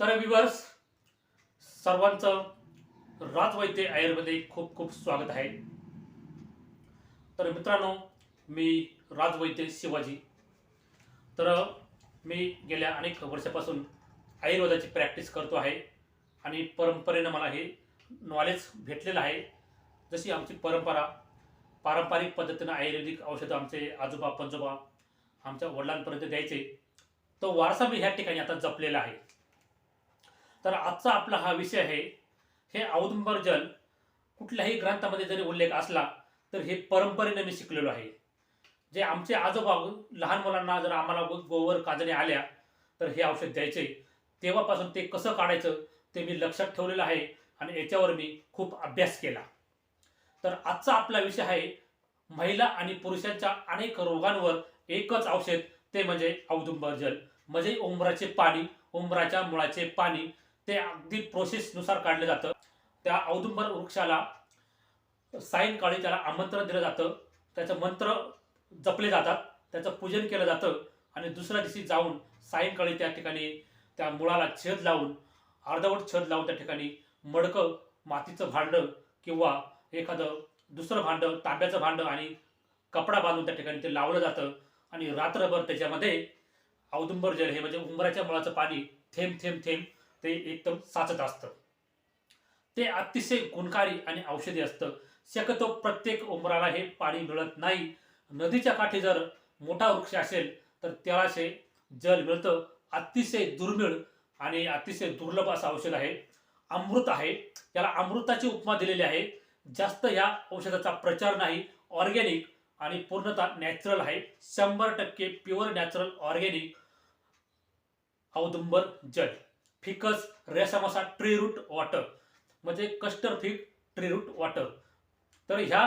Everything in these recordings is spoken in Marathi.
तर विवर्स सर्वांचं राजवैद्य आयुर्वेदिक खूप खूप स्वागत आहे. तर मित्रांनो मी राजवैद्य शिवाजी. तर मी गेल्या अनेक वर्षापासून आयुर्वेदाची प्रॅक्टिस करतो आहे आणि परंपरेनं मला हे नॉलेज भेटलेलं आहे. जशी आमची परंपरा पारंपरिक पद्धतीनं आयुर्वेदिक औषधं आमचे आजोबा पंजोबा आमच्या वडिलांपर्यंत द्यायचे तो वारसा मी ह्या ठिकाणी आता जपलेला आहे. तर आजचा आपला हा विषय आहे हे औदुंबर जल कुठल्याही ग्रंथामध्ये जरी उल्लेख असला तर हे परंपरेने मी शिकलेलो आहे. जे आमचे आजोबा लहान मुलांना जर आम्हाला गोवर काजणे आल्या तर हे औषध द्यायचे. तेव्हापासून ते कसं काढायचं ते मी लक्षात ठेवलेलं आहे आणि याच्यावर मी खूप अभ्यास केला. तर आजचा आपला विषय आहे महिला आणि पुरुषांच्या अनेक रोगांवर एकच औषध ते म्हणजे औदुंबर जल. म्हणजे उंबराचे पाणी उंबराच्या मुळाचे पाणी ते अगदी प्रोसेसनुसार काढलं जातं. त्या औदुंबर वृक्षाला सायंकाळी त्याला आमंत्रण दिलं जातं. त्याचं मंत्र जपले जातात. त्याचं पूजन केलं जातं. आणि दुसऱ्या दिवशी जाऊन सायंकाळी त्या ठिकाणी त्या मुळाला छेद लावून अर्धवट छेद लावून त्या ठिकाणी मडकं मातीचं भांडं किंवा एखादं दुसरं भांडं तांब्याचं भांडं आणि कपडा बांधून त्या ठिकाणी ते लावलं जातं. आणि रात्रभर त्याच्यामध्ये औदुंबर जल हे म्हणजे उंबराच्या मुळाचं पाणी थेंब थेंब थेंब ते एकदम साचत असतं. ते अतिशय गुणकारी आणि औषधी असतं. शक्यतो प्रत्येक उंबराला हे पाणी मिळत नाही. नदीच्या काठी जर मोठा वृक्ष असेल तर त्याला जल मिळतं. अतिशय दुर्मिळ आणि अतिशय दुर्लभ असं औषध आहे. अमृत आहे. त्याला अमृताची उपमा दिलेली आहे. जास्त या औषधाचा प्रचार नाही. ऑर्गॅनिक आणि पूर्णतः नॅचरल आहे. शंभर टक्के प्युअर नॅचरल ऑर्गॅनिक औदुंबर जल. Ficus racemosa tree root water. म्हणजे cluster fig tree root water. तर ह्या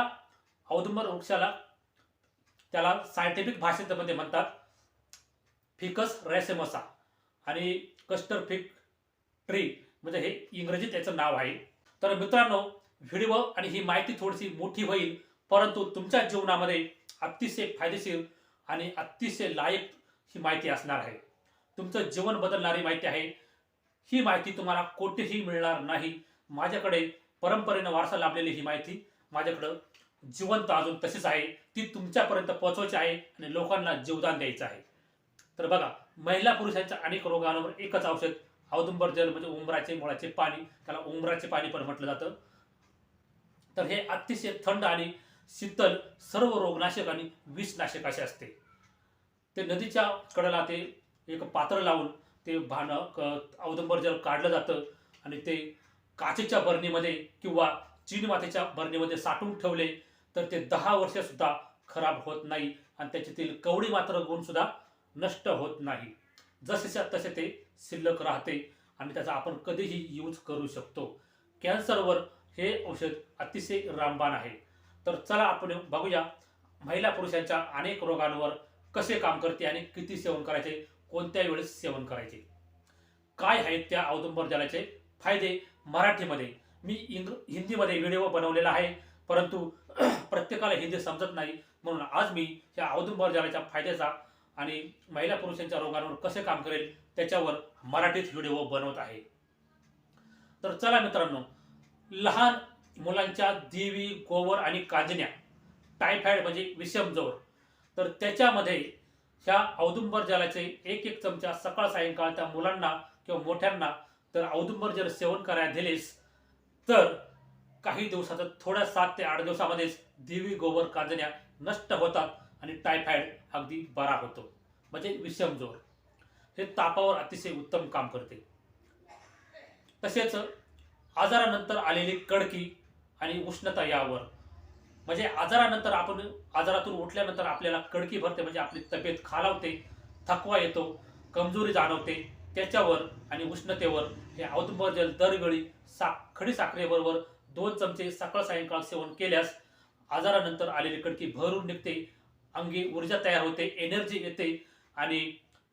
औदुंबर वृक्षाला त्याला सायंटिफिक भाषेमध्ये म्हणतात फिकस रेसेमसा आणि कस्टर फिक ट्री म्हणजे हे इंग्रजीत त्याचं नाव आहे. तर मित्रांनो व्हिडिओ आणि ही माहिती थोडीशी मोठी होईल परंतु तुमच्या जीवनामध्ये अतिशय फायदेशीर आणि अतिशय लायक ही माहिती असणार आहे. तुमचं जीवन बदलणारी माहिती आहे. ही माहिती तुम्हाला कोठेही मिळणार नाही. माझ्याकडे परंपरेनं वारसा लाभलेली ही माहिती माझ्याकडं जिवंत अजून तशीच आहे. ती तुमच्यापर्यंत पोहोचवायची आहे आणि लोकांना जीवदान द्यायचं आहे. तर बघा महिला पुरुषांच्या अनेक रोगांवर एकच औषध औदुंबर जल म्हणजे उंबराचे मुळाचे पाणी त्याला उंबराचे पाणी पण म्हटलं जातं. तर हे अतिशय थंड आणि शीतल सर्व रोगनाशक आणि विषनाशक असे असते. ते नदीच्या कडेला ते एक पात्र लावून ते भानं क- औदंबर जल काढलं जातं आणि ते काचेच्या बरणीमध्ये किंवा चीन मातेच्या बरणीमध्ये साठवून ठेवले तर ते दहा वर्षसुद्धा खराब होत नाही आणि त्याच्यातील कवडी मात्र गुण सुद्धा नष्ट होत नाही. जसेच्या तसे ते शिल्लक राहते आणि त्याचा आपण कधीही यूज करू शकतो. कॅन्सरवर हे औषध अतिशय रामबाण आहे. तर चला आपण बघूया महिला पुरुषांच्या अनेक रोगांवर कसे काम करते आणि किती सेवन करायचे कोणत्या वेळेस सेवन करायचे. काय आहेत त्या औदुंबर जलाचे फायदे मराठीमध्ये. मी इंग्र हिंदीमध्ये व्हिडिओ बनवलेला आहे परंतु प्रत्येकाला हिंदी समजत नाही म्हणून आज मी या औदुंबर जलाच्या फायद्याचा आणि महिला पुरुषांच्या रोगांवर कसे काम करेल त्याच्यावर मराठीत व्हिडिओ बनवत आहे. तर चला मित्रांनो लहान मुलांच्या देवी गोवर आणि कांजण्या टायफॉइड म्हणजे विषमजोर. तर त्याच्यामध्ये ह्या औदुंबर जलाचे एक एक चमचा सकाळ सायंकाळ त्या मुलांना किंवा मोठ्यांना तर औदुंबर जल सेवन करायला दिलेस तर काही दिवसात थोड्या सात ते आठ दिवसामध्येच देवी गोवर कांजण्या नष्ट होतात आणि टायफॉइड अगदी बरा होतो. म्हणजे विषमजोर. हे तापावर अतिशय उत्तम काम करते. तसेच आजारानंतर आलेली कडकी आणि उष्णता यावर म्हणजे आजारानंतर आपण आजारातून उठल्यानंतर आपल्याला कडकी भरते म्हणजे आपली तब्येत खालावते थकवा येतो कमजोरी जाणवते. त्याच्यावर आणि उष्णतेवर हे औदुंबर जल दरवेळी साख खडी साखरेबरोबर दोन चमचे सकाळ सायंकाळ सेवन केल्यास आजारानंतर आलेली कडकी भरून निघते अंगी ऊर्जा तयार होते एनर्जी येते आणि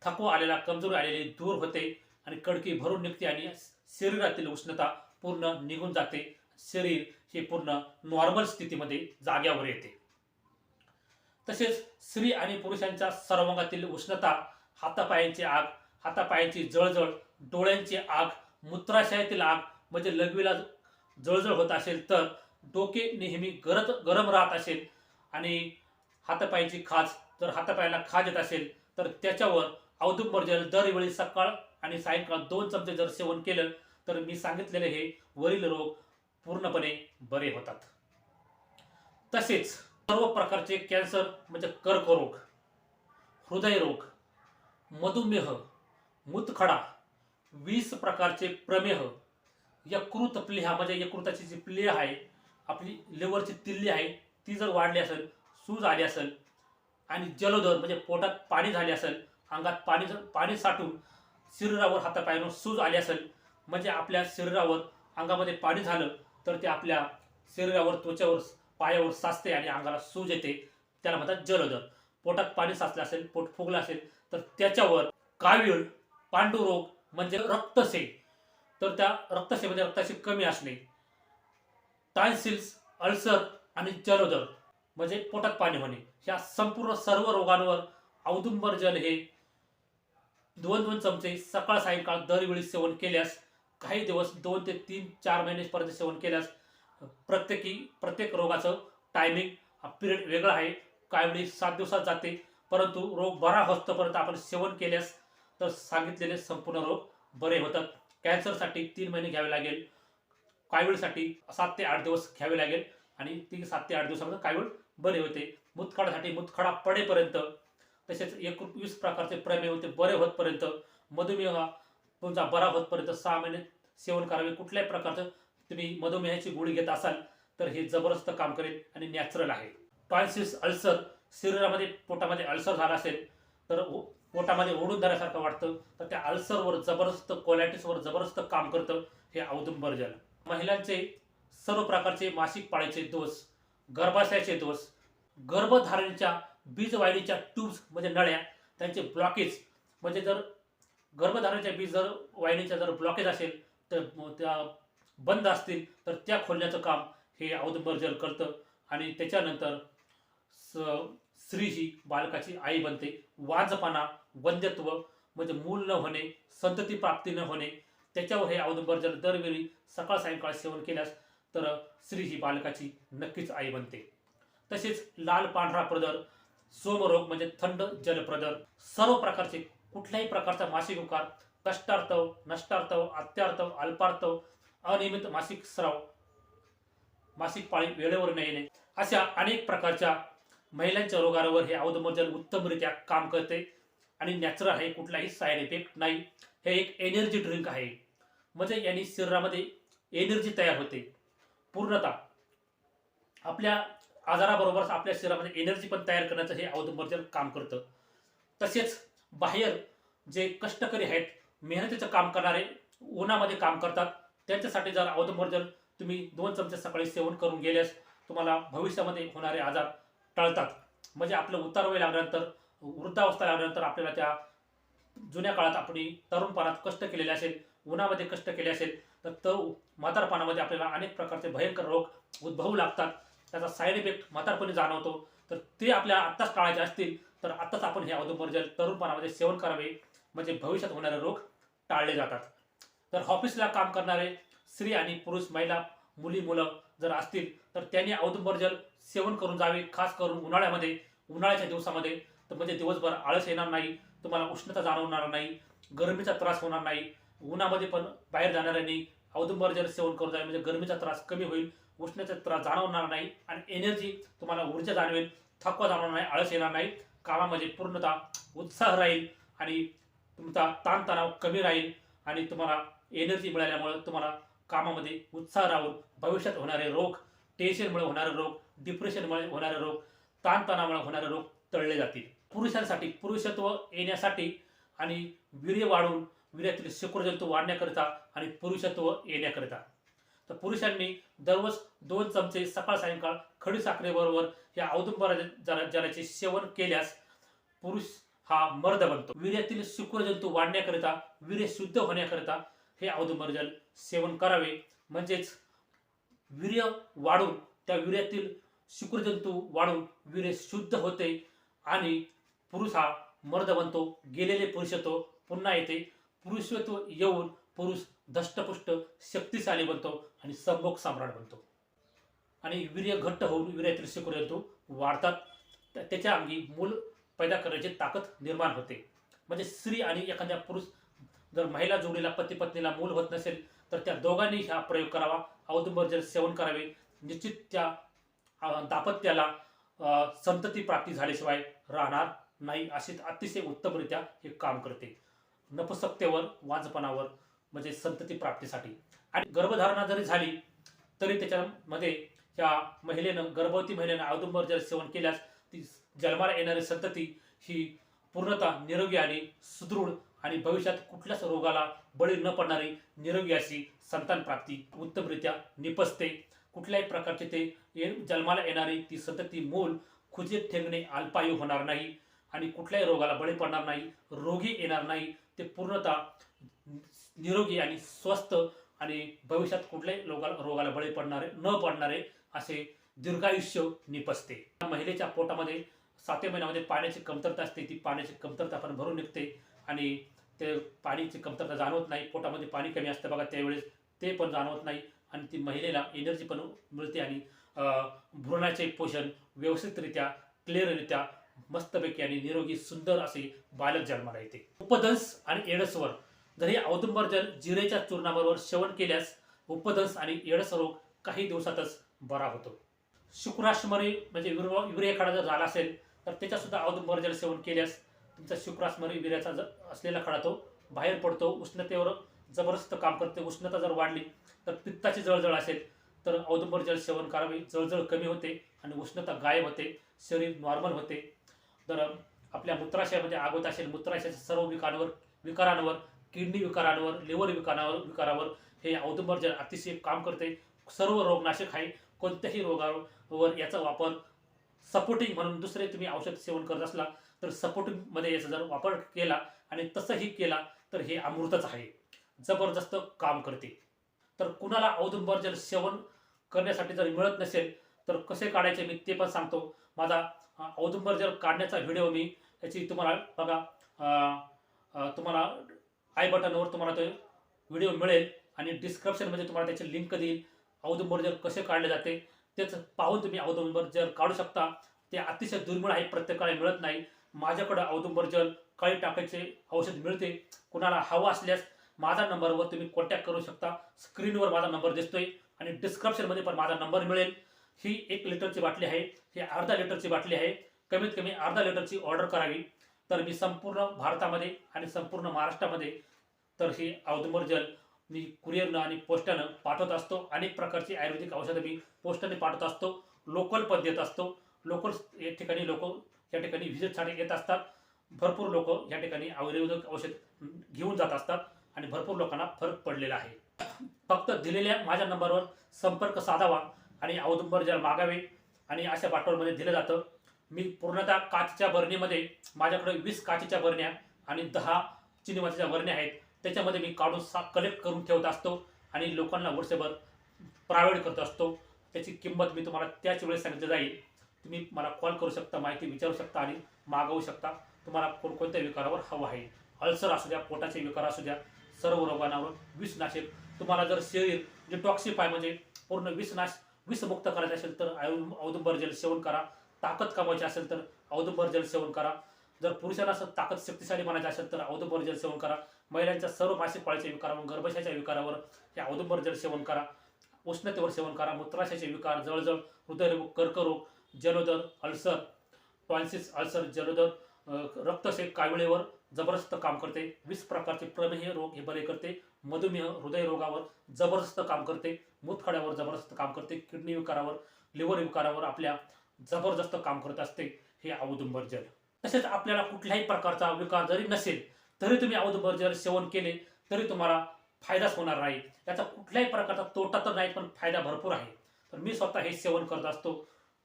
थकवा आलेला कमजोरी आलेली दूर होते आणि कडकी भरून निघते आणि शरीरातील उष्णता पूर्ण निघून जाते. शरीर हे पूर्ण नॉर्मल स्थितीमध्ये जाग्यावर येते. तसेच स्त्री आणि पुरुषांच्या सर्वांगातील उष्णता हातापायांची आग हातापायांची जळजळ डोळ्यांची आग मूत्राशयातील आग म्हणजे लघवीला जळजळ होत असेल तर डोके नेहमी गरज गरम राहत असेल आणि हातापायाची खाज जर हातापायाला खाज येत असेल तर त्याच्यावर औदुंबर जल दरवेळी सकाळ आणि सायंकाळ दोन चमचे जर सेवन केलं तर मी सांगितलेले हे वरील रोग पूर्णपणे बरे होतात. तसेच सर्व प्रकारचे कॅन्सर म्हणजे कर्करोग हृदयरोग मधुमेह मूतखडा वीस प्रकारचे प्रमेह यकृत प्लीहा म्हणजे यकृताची जी प्लेह आहे आपली लिव्हरची तिल्ली आहे ती जर वाढली असेल सूज आली असेल आणि जलोदर म्हणजे पोटात पाणी झाले असेल अंगात पाणी पाणी साठून शरीरावर हातापायानं सूज आली असेल म्हणजे आपल्या शरीरावर अंगामध्ये पाणी झालं तर ते आपल्या शरीरावर त्वचेवर पायावर साचते आणि अंगाला सूज येते. त्याला म्हणतात जलदर पोटात पाणी साचलं असेल पोट फुगलं असेल तर त्याच्यावर कावीळ पांडुरोग म्हणजे रक्तसे. तर त्या रक्तसे म्हणजे रक्ताचे कमी असणे. टायसिल्स अल्सर आणि जलोदर म्हणजे पोटात पाणी होणे. ह्या संपूर्ण सर्व रोगांवर औदुंबर जल हे दोन दोन चमचे सकाळ सायंकाळ दरवेळी सेवन केल्यास काही दिवस दोन ते तीन चार महिनेपर्यंत सेवन केल्यास प्रत्येकी प्रत्येक रोगाचं टायमिंग पिरियड वेगळं आहे. काही वेळी सात दिवसात जाते परंतु रोग बरा होतपर्यंत आपण सेवन केल्यास तर सांगितलेले संपूर्ण रोग बरे होतात. कॅन्सरसाठी तीन महिने घ्यावे लागेल. काही सात ते आठ दिवस घ्यावे लागेल. आणि ती सात ते आठ दिवसामध्ये काही बरे होते. मुतखडासाठी मुतखडा पडेपर्यंत तसेच एकवीस प्रकारचे प्रमेय होते बरे होतपर्यंत मधुमेह तुमचा बरा होतपर्यंत सहा महिने सेवन करावे. कुठल्याही प्रकारचं तुम्ही मधुमेहाची गोळी घेत असाल तर हे जबरदस्त काम करेल आणि नॅचरल आहे. टॉन्सिस अल्सर शरीरामध्ये पोटामध्ये अल्सर झाला असेल तर ओ- पोटामध्ये ओढून धरल्यासारखं वाटतं तर त्या अल्सरवर जबरदस्त कोलॅटिसवर जबरदस्त काम करतं हे औदुंबर जल. महिलांचे सर्व प्रकारचे मासिक पाळीचे दोष गर्भाशयाचे दोष गर्भधारणेच्या बीजवाहिनीच्या ट्यूब्स म्हणजे नळ्या त्यांचे ब्लॉकेज म्हणजे जर गर्भधारणेच्या बीज जर वाहिनीच्या जर ब्लॉकेज असेल तर त्या बंद असतील. तर त्या खोलण्याचं काम हे औदुंबर जल करतं. आणि त्याच्यानंतर स- स्त्री ही बालकाची आई बनते. वाजपणा वंध्यत्व म्हणजे मूल न होणे संतती प्राप्ती न होणे त्याच्यावर हे औदुंबर जल दरवेळी सकाळ सायंकाळ सेवन केल्यास तर स्त्री ही बालकाची नक्कीच आई बनते. तसेच लाल पांढरा प्रदर सोमरोग म्हणजे थंड जलप्रदर सर्व प्रकारचे कुठल्याही प्रकारचा मासिक उकार कष्टार्थव नष्टार्थव अत्यार्थव अल्पार्थव अनियमित मासिक स्राव मासिक पाळी वेळेवर न येणे अशा अनेक प्रकारच्या महिलांच्या रोगांवर हे औदमर्जन उत्तमरित्या काम करते आणि नॅचरल आहे कुठलाही साईड इफेक्ट नाही. हे एक एनर्जी ड्रिंक आहे. म्हणजे यांनी शरीरामध्ये एनर्जी तयार होते. पूर्णतः आपल्या आजाराबरोबरच आपल्या शरीरामध्ये एनर्जी पण तयार करण्याचं हे औदुंबरजल काम करतं. तसेच बाहेर जे कष्टकरी आहेत मेहनतीचं काम करणारे उन्हामध्ये काम करतात त्यांच्यासाठी जर औदुंबरजल तुम्ही दोन चमचे सकाळी सेवन करून गेल्यास तुम्हाला भविष्यामध्ये होणारे आजार टळतात. म्हणजे आपलं उतार वय लागल्यानंतर वृद्धावस्था लागल्यानंतर आपल्याला त्या जुन्या काळात आपण तरुणपणात कष्ट केलेले असेल उन्हामध्ये कष्ट केले असेल तर तो म्हातारपणामध्ये आपल्याला अनेक प्रकारचे भयंकर रोग उद्भवू लागतात. त्याचा साईड इफेक्ट म्हातारपणी जाणवतो. तर ते आपल्या आत्ताच टाळायचे असतील तर आत्ताच आपण हे औदुंबरजल तरुणपणामध्ये सेवन करावे म्हणजे भविष्यात होणारे रोग टाळले जातात. तर ऑफिसला काम करणारे स्त्री आणि पुरुष महिला मुली मुलं जर असतील तर त्यांनी औदुंबरजल सेवन करून जावे खास करून उन्हाळ्यामध्ये उन्हाळ्याच्या दिवसामध्ये. तर म्हणजे दिवसभर आळस येणार नाही तुम्हाला उष्णता जाणवणार नाही गरमीचा त्रास होणार नाही उन्हामध्ये पण बाहेर जाणाऱ्यांनी औदुंबरजल सेवन करून जावे म्हणजे गरमीचा त्रास कमी होईल उष्णतेचा त्रास जाणवणार नाही आणि एनर्जी तुम्हाला ऊर्जा जाणवेल थकवा जाणवणार नाही आळस येणार नाही. कामामध्ये पूर्णतः उत्साह राहील आणि तुमचा ताणतणाव कमी राहील आणि तुम्हाला एनर्जी मिळाल्यामुळे तुम्हाला कामामध्ये उत्साह राहून भविष्यात होणारे रोग टेन्शनमुळे होणारे रोग डिप्रेशनमुळे होणारे रोग ताणतणावामुळे होणारे रोग तळले जातील. पुरुषांसाठी पुरुषत्व येण्यासाठी आणि वीर्य वाढून वीर्यातील शुक्रजंतू वाढण्याकरिता आणि पुरुषत्व येण्याकरिता. तर पुरुषांनी दररोज दोन चमचे सकाळ सायंकाळ खडी साखरेबरोबर या औदुंबर जलाचे सेवन केल्यास पुरुष हा मर्द बनतो. वीर्यातील शुक्रजंतू वाढण्याकरिता वीर्य शुद्ध होण्याकरिता हे औदुंबर जल सेवन करावे. म्हणजेच वीर्य वाढून त्या वीर्यातील शुक्रजंतू वाढून वीर्य शुद्ध होते आणि पुरुष हा मर्द बनतो. गेलेले पुरुषत्व पुन्हा येते. पुरुषत्व येऊन पुरुष दष्टपुष्ट शक्तिशाली बनतो आणि संभोग सम्राट बनतो. आणि वीर्य घट्ट होऊन वीर्यातील येतो वाढतात. त्याच्या अंगी मूल पैदा करण्याची ताकद निर्माण होते. म्हणजे स्त्री आणि एखाद्या पुरुष जर महिला जोडीला पती पत्नीला मूल होत नसेल तर त्या दोघांनी हा प्रयोग करावा. औदुंबर जर सेवन करावे निश्चित त्या दापत्याला दाम्पत्याला संतती प्राप्ती झाल्याशिवाय राहणार नाही अशी अतिशय उत्तमरित्या हे काम करते. नपुसकतेवर वाजपणावर म्हणजे संतती प्राप्तीसाठी. आणि गर्भधारणा जरी झाली तरी त्याच्यामध्ये त्या महिलेनं गर्भवती महिलेनं औदुंबर जर सेवन केल्यास ती जन्माला येणारी संतती ही पूर्णतः निरोगी आणि सुदृढ आणि भविष्यात कुठल्याच रोगाला बळी न पडणारी निरोगी अशी संतान प्राप्ती उत्तमरित्या निपसते कुठल्याही प्रकारचे ते जन्माला येणारी ती संतती मूल खुजीत ठेंगणे अल्पायू होणार नाही आणि कुठल्याही रोगाला बळी पडणार नाही रोगी येणार नाही ते पूर्णतः निरोगी आणि स्वस्थ आणि भविष्यात कुठल्याही रोगाला रोगाला बळी पडणारे न पडणारे असे दीर्घायुष्य निपसते. महिलेच्या पोटामध्ये सातव्या महिन्यामध्ये पाण्याची कमतरता असते. ती पाण्याची कमतरता पण भरून निघते आणि ते पाण्याची कमतरता जाणवत नाही. पोटामध्ये पाणी कमी असतं बघा त्यावेळेस ते पण जाणवत नाही आणि ती महिलेला एनर्जी पण मिळते आणि भ्रूणाचे पोषण व्यवस्थितरित्या क्लिअररित्या मस्तपैकी आणि निरोगी सुंदर असे बालक जन्माला येते. उपदंस आणि एडसवर जर हे औदुंबर जल जिरेच्या चूर्णाबरोबर सेवन केल्यास उपदंस आणि एडस रोग काही दिवसातच बरा होतो. शुक्राश्मरी म्हणजे विर्व जर झाला असेल तर त्याच्या सुद्धा औदुंबर जल सेवन केल्यास तुमचा शुक्राश्मरी विर्याचा जर असलेला खडा तो बाहेर पडतो उष्णतेवर जबरदस्त काम करते उष्णता जर वाढली तर पित्ताची जळजळ असेल तर औदुंबर जल सेवन करावे. जळजळ कमी होते आणि उष्णता गायब होते शरीर नॉर्मल होते. तर आपल्या मूत्राशयामध्ये आगोत असेल. मूत्राशयाच्या सर्व विकारांवर विकारांवर किडनी विकारांवर लिव्हर विकारांवर विकारावर हे औदुंबरजल अतिशय काम करते. सर्व रोगनाशक आहे. कोणत्याही रोगावर याचा वापर सपोर्टिंग म्हणून दुसरे तुम्ही औषध सेवन करत असला तर सपोर्टिंगमध्ये याचा जर वापर केला आणि तसंही केला तर हे अमृतच आहे. जबरदस्त काम करते. तर कुणाला औदुंबर जल सेवन करण्यासाठी जर मिळत नसेल तर कसे काढायचे मी ते पण सांगतो. माझा औदुंबर जल काढण्याचा व्हिडिओ मी याची तुम्हाला बघा तुम्हाला आय बटनवर तुम्हाला तो व्हिडिओ मिळेल आणि डिस्क्रिप्शनमध्ये तुम्हाला त्याची लिंक देईल. औदुंबर जल कसे काढले जाते तेच पाहून तुम्ही औदुंबर जल काढू शकता. ते अतिशय दुर्मिळ आहे प्रत्येकाला मिळत नाही. माझ्याकडं औदुंबर जल काळी टाकायचे औषध मिळते कुणाला हवं असल्यास माझा नंबरवर तुम्ही कॉन्टॅक्ट करू शकता. स्क्रीनवर माझा नंबर दिसतोय आणि डिस्क्रिप्शनमध्ये पण माझा नंबर मिळेल. ही एक लिटरची बाटली आहे ही अर्धा लिटरची बाटली आहे. कमीत कमी अर्धा लिटरची ऑर्डर करावी. तर मी संपूर्ण भारतामध्ये आणि संपूर्ण महाराष्ट्रामध्ये तर ही औदुंबर जल मी कुरिअरनं आणि पोस्टानं पाठवत असतो. अनेक प्रकारची आयुर्वेदिक औषधं मी पोस्टाने पाठवत असतो. लोकल पण देत असतो. लोकल या ठिकाणी लोक या ठिकाणी व्हिजिटसाठी येत असतात. भरपूर लोक या ठिकाणी आयुर्वेदिक औषध घेऊन जात असतात आणि भरपूर लोकांना फरक पडलेला आहे. फक्त दिलेल्या माझ्या नंबरवर संपर्क साधावा. आणि औदुंबर जल मागावे आणि अशा बाटोलमध्ये दिलं जातं. मी पूर्णतः काचच्या बरणीमध्ये माझ्याकडे वीस काचेच्या बरण्या आणि दहा चिनी मातीच्या बरण्या आहेत. त्याच्यामध्ये मी काढून सा कलेक्ट करून ठेवत असतो आणि लोकांना वर्षभर प्रावेड करत असतो. त्याची किंमत मी तुम्हाला त्याच वेळेस सांगितलं जाईल. तुम्ही मला कॉल करू शकता माहिती विचारू शकता आणि मागवू शकता. तुम्हाला कोणकोणत्या विकारावर हवं आहे. अल्सर असू द्या पोटाचे विकार असू द्या सर्व रोगांवर विषनाशक तुम्हाला जर शरीर डिटॉक्सिफाय म्हणजे पूर्ण विषनाश विषमुक्त करायचे असेल तर औदुंबर जल सेवन करा. ताकद कमवायची असेल तर औदुंबर जल सेवन करा. जर पुरुषांना असं ताकद शक्तिशाली बनायचं असेल तर औदुंबर जल सेवन करा. महिलांच्या सर्व मासिक पाळीच्या विकारावर गर्भाशयाच्या विकारावर हे औदुंबर जल सेवन करा. उष्णतेवर सेवन करा. मूत्राशयाचे विकार जळजळ हृदयरोग कर्करोग जलोदर अल्सर टॉन्सिस अल्सर जलोदर अ, रक्तशेक काविळेवर जबरदस्त काम करते. वीस प्रकारचे प्रमेह रोग हे बरे करते. मधुमेह हृदयरोगावर जबरदस्त काम करते मूतखड्यावर जबरदस्त काम करते किडनी विकारावर लिव्हर विकारावर आपल्या जबरदस्त काम करत असते हे औदुंबर जल. तसेच आपल्याला कुठल्याही प्रकारचा विकार जरी नसेल तरी तुम्ही औदुंबर जल सेवन केले तरी तुम्हाला फायदाच होणार नाही. याचा कुठल्याही प्रकारचा तोटा तर नाही पण फायदा भरपूर आहे. तर मी स्वतः हे सेवन करत असतो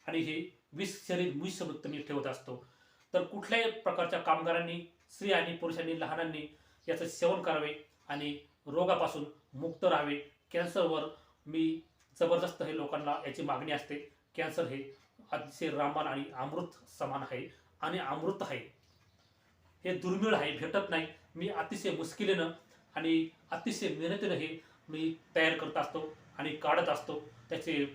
आणि हे विष शरीर विषमुक्त मी ठेवत असतो. तर कुठल्याही प्रकारच्या कामगारांनी स्त्री आणि पुरुषांनी लहानांनी याचं सेवन करावे आणि रोगापासून मुक्त राहावे. कॅन्सरवर मी जबरदस्त हे लोकांना याची मागणी असते. कॅन्सर हे अतिशय रामबाण आणि अमृत समान आहे आणि अमृत आहे. हे दुर्मिळ आहे भेटत नाही. मी अतिशय मुश्किलीनं आणि अतिशय मेहनतीनं हे मी तयार करत असतो आणि काढत असतो. त्याचे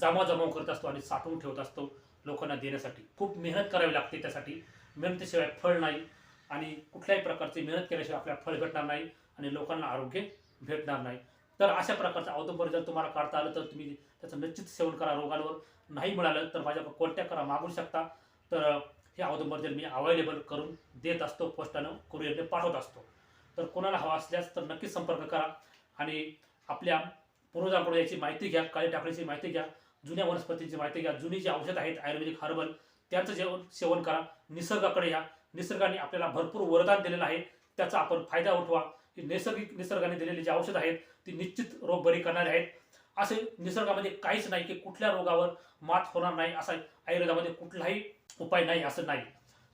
जमाजमाव करत असतो आणि साठवून ठेवत असतो लोकांना देण्यासाठी. खूप मेहनत करावी लागते त्यासाठी. मेहनतीशिवाय फळ नाही. आणि कुठल्याही प्रकारची मेहनत केल्याशिवाय आपल्याला फळ भेटणार नाही आणि लोकांना आरोग्य भेटणार नाही. तर अशा प्रकारचं औदंबर जर तुम्हाला काढता आलं तर तुम्ही त्याचं निश्चित सेवन करा रोगांवर. नाही मिळालं तर माझ्याकडे कॉन्टॅक्ट करा मागू शकता. तर हे औदंबर जर मी अवेलेबल करून देत असतो पोस्टानं कुरिअरने पाठवत असतो. तर कोणाला हवा असल्यास तर नक्कीच संपर्क करा आणि आपल्या पूर्वजांकडून याची माहिती घ्या काळी टाकळीची माहिती घ्या जुन्या वनस्पतींची माहिती घ्या जुनी जी औषधं आहेत आयुर्वेदिक हर्बल त्यांचं जेवण सेवन करा निसर्गाकडे या. निसर्गाने आपल्याला भरपूर वरदान दिलेलं आहे. त्याचा आपण फायदा उठवा. ही नैसर्गिक निसर्गाने दिलेली जी औषधं आहेत ती निश्चित रोग बरी करणारे आहेत. असे निसर्गामध्ये काहीच नाही की कुठल्या रोगावर मात होणार नाही असा आयुर्वेदामध्ये कुठलाही उपाय नाही असं नाही.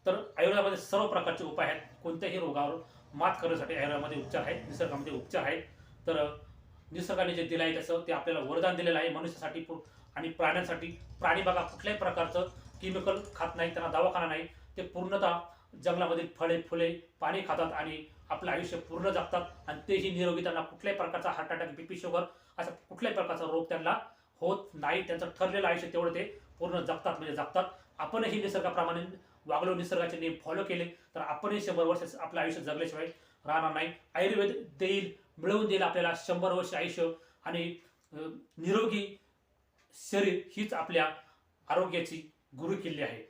तर आयुर्वेदामध्ये सर्व प्रकारचे उपाय आहेत. कोणत्याही रोगावर मात करण्यासाठी आयुर्वेदामध्ये उपचार आहेत निसर्गामध्ये उपचार आहेत. तर निसर्गाने जे दिलं आहे त्याचं ते आपल्याला वरदान दिलेलं आहे मनुष्यासाठी आणि प्राण्यांसाठी. प्राणी बघा कुठल्याही प्रकारचं केमिकल खात नाही त्यांना दवाखाना नाही. ते पूर्णतः जंगलामधील फळे फुले पाणी खातात आणि आपलं आयुष्य पूर्ण जगतात. आणि तेही निरोगी. त्यांना कुठल्याही प्रकारचा हार्ट अटॅक बीपी शुगर असा कुठल्याही प्रकारचा रोग त्यांना होत नाही. त्यांचं ठरलेलं आयुष्य तेवढं ते पूर्ण जगतात म्हणजे जगतात. आपणही निसर्गाप्रमाणे वागलो निसर्गाचे नियम फॉलो केले तर आपणही शंभर वर्ष आपलं आयुष्य जगल्याशिवाय राहणार नाही. आयुर्वेद देईल मिळवून देईल आपल्याला शंभर वर्ष आयुष्य. आणि निरोगी शरीर हीच आपल्या आरोग्याची गुरुकिल्ली आहे.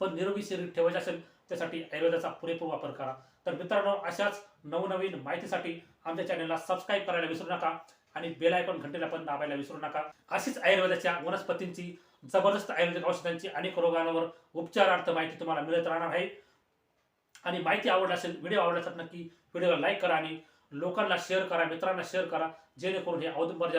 पण निरोगी शरीर ठेवायचं असेल त्यासाठी आयुर्वेदाचा पुरेपूर वापर करा. तर मित्रांनो अशाच नवनवीन माहितीसाठी आमच्या चॅनलला सबस्क्राईब करायला विसरू नका आणि बेल आयकॉन घंटेला पण दाबायला विसरू नका. अशीच आयुर्वेदाच्या वनस्पतींची जबरदस्त आयुर्वेदिक औषधांची अनेक रोगांवर उपचारार्थ माहिती तुम्हाला मिळत राहणार आहे. आणि माहिती आवडली असेल व्हिडिओ आवडला असेल नक्की व्हिडिओला लाईक करा आणि लोकांना शेअर करा मित्रांना शेअर करा जेणेकरून हे औदुंबर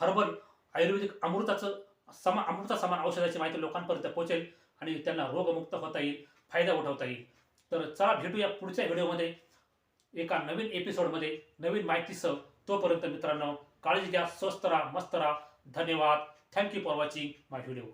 हर्बल आयुर्वेदिक अमृताचं समा अमृता समान औषधाची माहिती लोकांपर्यंत पोहोचेल आणि त्यांना रोगमुक्त होता येईल. फायदा उठवता येईल. तर चला भेटूया पुढच्या व्हिडिओमध्ये. एका नवीन एपिसोडमध्ये नवीन माहितीसह. तोपर्यंत मित्रांनो काळजी घ्या स्वस्त राहा मस्त राहा. धन्यवाद. Thank you for watching my video